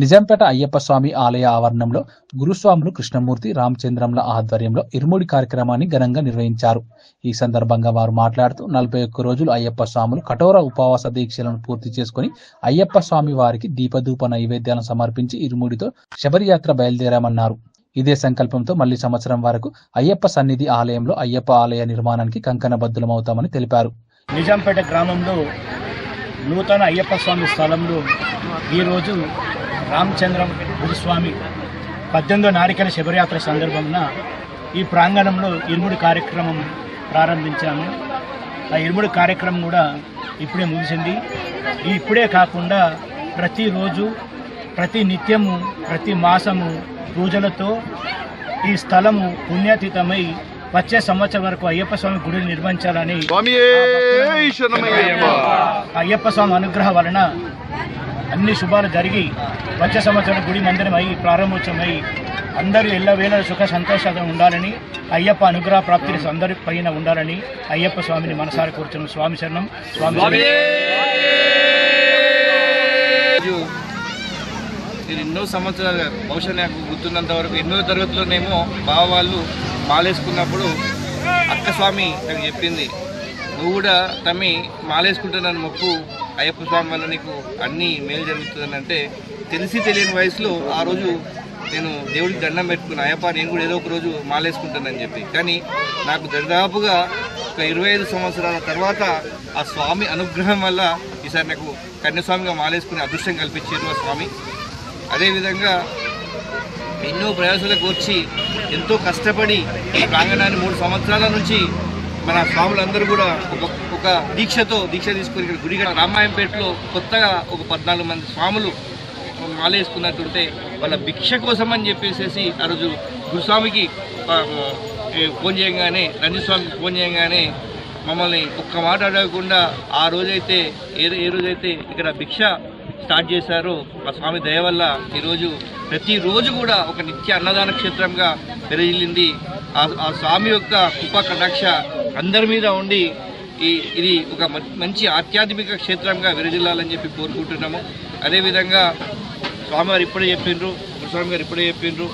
నిజాంపేట అయ్యప్ప స్వామి ఆలయ ఆవరణంలో గురుస్వాములు కృష్ణమూర్తి రామచంద్రంల ఆధ్వర్యంలో ఇరుముడి కార్యక్రమాన్ని ఘనంగా నిర్వహించారు. ఈ సందర్భంగా వారు మాట్లాడుతూ నలభై ఒక్క రోజులు అయ్యప్ప స్వాములు కఠోర ఉపవాస దీక్షలను పూర్తి చేసుకుని అయ్యప్ప స్వామి వారికి దీపధూప నైవేద్యాలను సమర్పించి ఇరుముడితో శబరియాత్ర బయలుదేరామన్నారు. ఇదే సంకల్పంతో మళ్ళీ సంవత్సరం వరకు అయ్యప్ప సన్నిధి ఆలయంలో అయ్యప్ప ఆలయ నిర్మాణానికి కంకణబద్ధులమవుతామని తెలిపారు. నిజాంపేట గ్రామంలో నూతన అయ్యప్ప స్వామి స్థలంలో ఈరోజు రామచంద్రం గురుస్వామి పద్దెనిమిదో నారికల శబరియాత్ర సందర్భంన ఈ ప్రాంగణంలో ఇరుముడి కార్యక్రమం ప్రారంభించాము. ఆ ఇరుముడి కార్యక్రమం కూడా ఇప్పుడే ముగిసింది. ఈ ఇప్పుడే కాకుండా ప్రతిరోజు ప్రతి నిత్యము ప్రతి మాసము పూజలతో ఈ స్థలము పుణ్యాతీతమై వచ్చే సంవత్సరం వరకు అయ్యప్ప స్వామి గుడిని నిర్మించాలని అయ్యప్ప స్వామి అనుగ్రహ వలన అన్ని శుభాలు జరిగి వచ్చే సంవత్సరం గుడి మందిరం అయి ప్రారంభోత్సవమై అందరూ ఎల్లవేళ సుఖ సంతోషాలు ఉండాలని అయ్యప్ప అనుగ్రహ ప్రాప్తి అందరి పైన ఉండాలని అయ్యప్ప స్వామిని మనసారి కూర్చున్నాం. స్వామి శరణం. స్వామి నేను ఎన్నో సంవత్సరాలు బహుశా నాకు గుర్తున్నంత వరకు ఎన్నో తరగతిలోనేమో బావ వాళ్ళు మాలేసుకున్నప్పుడు అక్క స్వామి నాకు చెప్పింది. నువ్వు కూడా తమ్మి మాలేసుకుంటున్నాను మొక్కు. అయ్యప్ప స్వామి వల్ల నీకు అన్నీ మేలు జరుగుతుందని అంటే తెలిసి తెలియని వయసులో ఆ రోజు నేను దేవుడికి దండం పెట్టుకున్నా అయ్యప్ప నేను కూడా ఏదో ఒక రోజు మాలేసుకుంటానని చెప్పి. కానీ నాకు దాదాపుగా ఒక ఇరవై ఐదు సంవత్సరాల తర్వాత ఆ స్వామి అనుగ్రహం వల్ల ఈసారి నాకు కన్యాస్వామిగా మాలేసుకునే అదృష్టం కల్పించారు ఆ స్వామి. అదేవిధంగా ఎన్నో ప్రయాసాలకు వచ్చి ఎంతో కష్టపడి ఈ ప్రాంగణాన్ని మూడు సంవత్సరాల నుంచి మన స్వాములందరూ కూడా ఒక ఒక దీక్షతో దీక్ష తీసుకుని ఇక్కడ గుడిగడ రామాయంపేటలో కొత్తగా ఒక పద్నాలుగు మంది స్వాములు మాలేసుకున్నట్టుంటే వాళ్ళ భిక్ష కోసం అని చెప్పేసి ఆ రోజు గురుస్వామికి ఫోన్ చేయగానే రంజస్వామికి ఫోన్ చేయగానే మమ్మల్ని ఒక్క మాట అడగకుండా ఆ రోజైతే ఏ ఏ రోజైతే ఇక్కడ భిక్ష స్టార్ట్ చేశారో ఆ స్వామి దయ వల్ల ఈరోజు ప్రతిరోజు కూడా ఒక నిత్య అన్నదాన క్షేత్రంగా పెరిగిల్లింది. ఆ ఆ స్వామి యొక్క కృపా కటాక్ష అందరి మీద ఉండి ఈ ఇది ఒక మంచి ఆధ్యాత్మిక క్షేత్రంగా విరజిల్లాలని చెప్పి కోరుకుంటున్నాము. అదేవిధంగా స్వామివారు ఇప్పుడే చెప్పిండ్రు గురుస్వామి గారు ఇప్పుడే చెప్పిండ్రు.